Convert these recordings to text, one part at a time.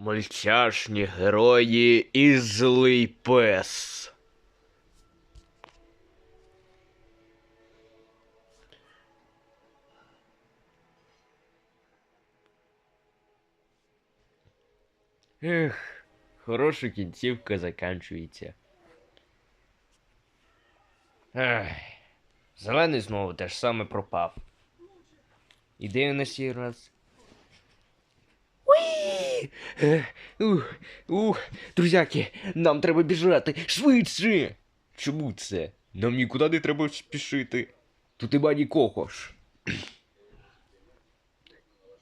Мультяшні герої і злий пес. Ех, хороша кінцівка заканчується. Ех, зелений знову те ж саме пропав. І де він на сій раз? Уї! Е, Ух, ух, друзяки, нам треба біжати швидше. Чому це? Нам нікуди не треба спішити. Тут іба нікого ж.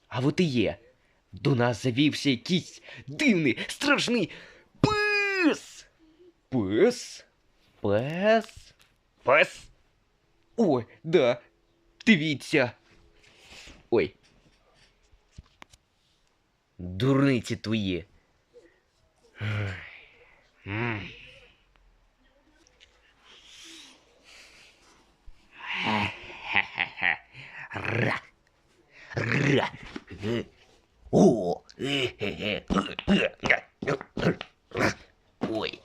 А от і є. До нас завівся якийсь дивний, страшний пес. Пес? Пес? Пес? Ой, да. Дивіться. Ой. Дурниці твої. Ра. Ра. О. Ой.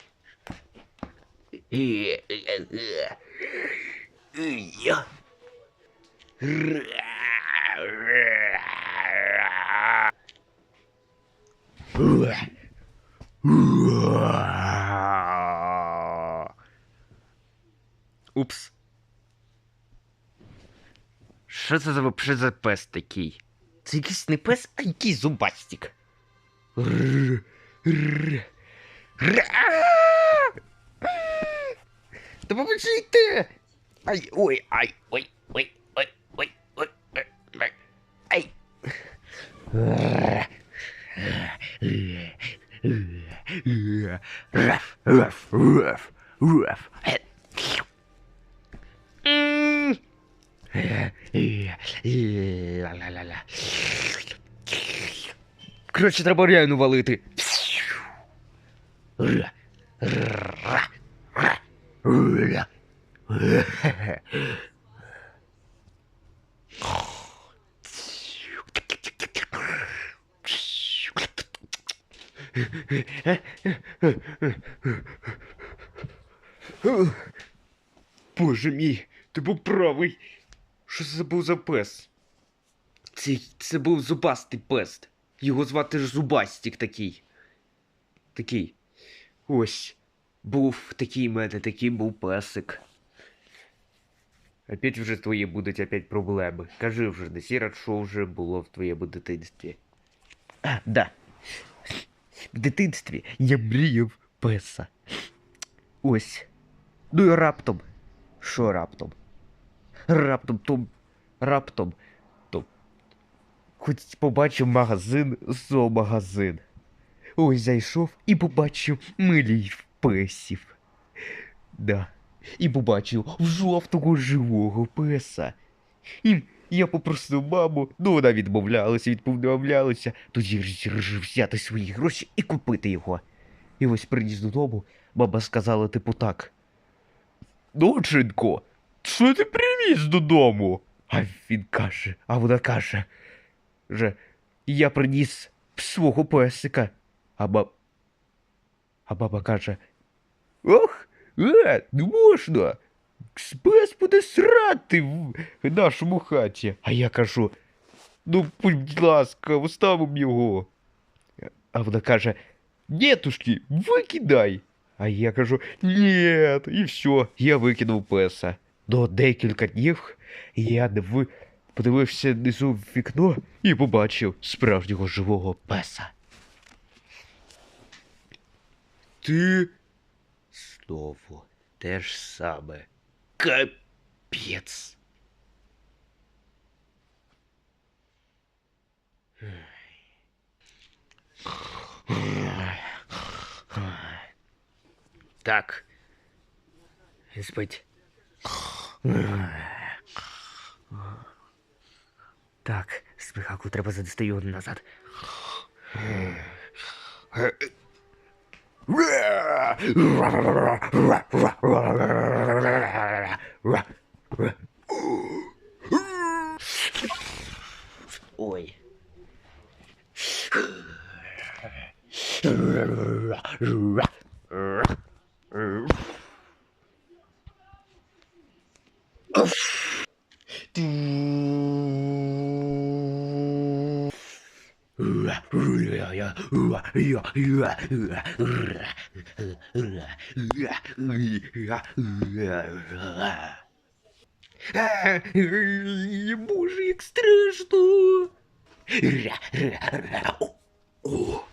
Що це за вообще за пес такий? Це якийсь не пес, а якийсь зубастик. Рр. Допоможіть! Ай, ой, ай, ой, ой, ой, ой, ой, ай. Раф, раф, раф, раф. Коротше, треба реально валити. Боже мій, ти був правий. Що це був за пес? Це, це був зубастий пес. Його звати ж Зубастик такий. Такий. Ось. Був такий мене, такий був песик. Опять вже твої будуть опять проблеми. Кажи вже, Десіра, що вже було в твоєму дитинстві. А, да. В дитинстві я мріяв песа. Ось. Ну і раптом. Що раптом? Раптом том. Раптом. Хоч побачив магазин, зоомагазин. Ось зайшов і побачив милій песів. Да. І побачив жовтого живого песа. І я попросив маму, ну вона відмовлялася, відмовлялася, тоді вирішив взяти свої гроші і купити його. І ось приніс додому, мама сказала, типу, так. Доченько, що ти привіз додому? А він каже, а вона каже, же, я приніс свого песика. А баб... А баба каже, ох, е, не можна. Пес буде срати в нашому хаті. А я кажу, ну, будь ласка, оставимо його. А вона каже, нетушки, викидай. А я кажу, ні, і все, я викинув песа. До декілька днів я диви... подивився внизу в вікно і побачив справжнього живого песа. Ти знову те ж саме. Капець. Так. Спить. Так, спихаку треба занести його назад. Ой. Як страшно. О.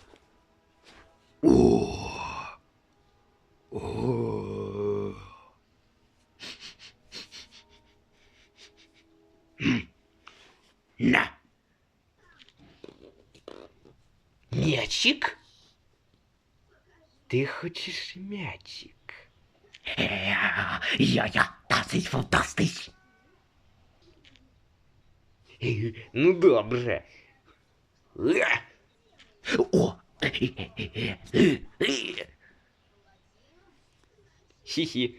О. О. На. Мячик? Ти хочеш мячик? Ja, ja, ja, das ist fantastisch. Ну добре. О, Хі-хі.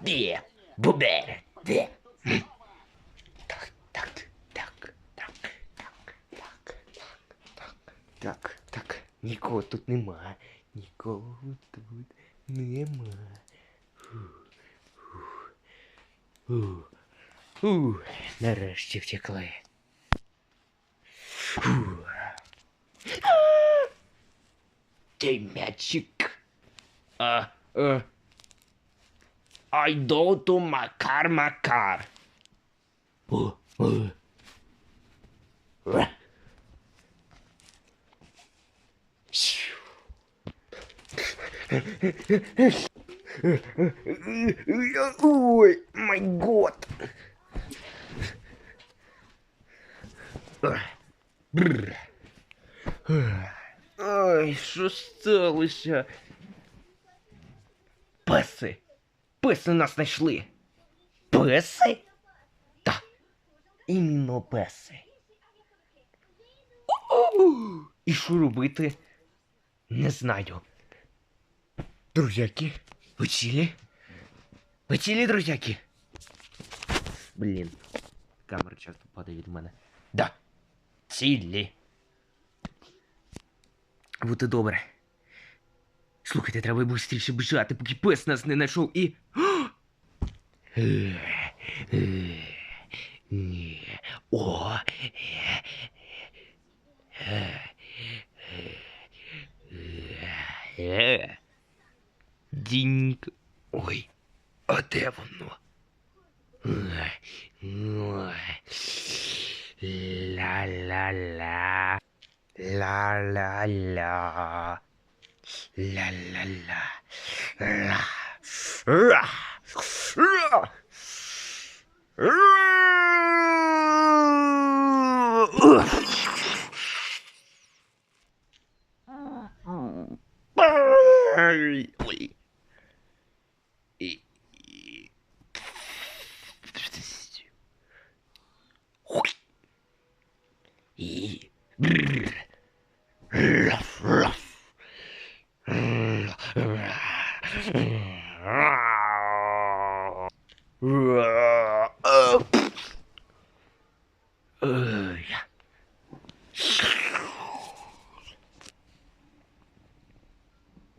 де, бубер, де. Так, так, так, так, так, так, так, так, так. Нікого тут нема. Нікого тут нема. Фу, фу, фу. Фу. Нарешті втекли. Фу. Ти м'ячик. А, а. I don't macar macar. car, uh. Uh. oh my god. Ой. Песи нас знайшли. Песи? Так. Іменно песи. І що робити? Не знаю. Друзяки, ви цілі? Ви цілі, друзяки? Блін. Камера часто падає від мене. Да. Цілі. Бути добре. Слухайте, треба швидше біжати, поки пес нас не знайшов і. Ні. О. Діньк. Ой. А де воно? Ла-ла-ла. Ла-ла-ла. لا لا لا. لا. لا. لا.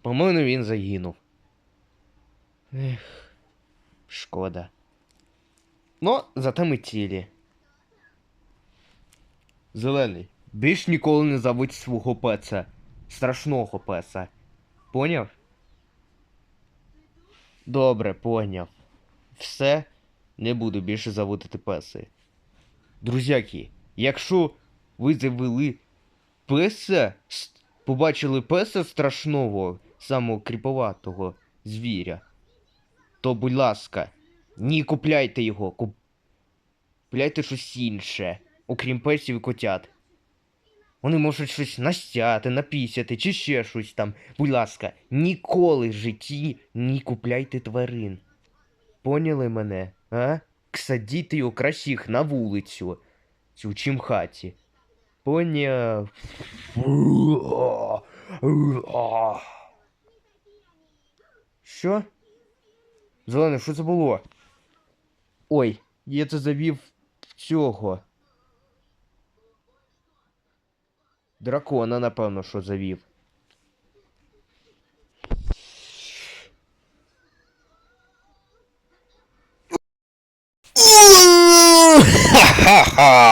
По-моєму, він загинув. Ех, шкода. Ну, зате ми цілі. Зелений, більш ніколи не заводь свого пеца. Страшного песа. Поняв? Добре, поняв. Все, не буду більше заводити песи. Друзяки, якщо ви завели песа, побачили песа страшного, самого кріповатого звіря, то, будь ласка, не купляйте його, купляйте щось інше, окрім песів і котят. Вони можуть щось настяти, напісяти чи ще щось там. Будь ласка, ніколи в житті не купляйте тварин. Поняли мене, а? Садіть його краще їх на вулицю, цю чим хаті. Поняв. Що? Зелене, що це було? Ой, я це завів цього. Дракона, напевно, що завів. Ха-ха-ха!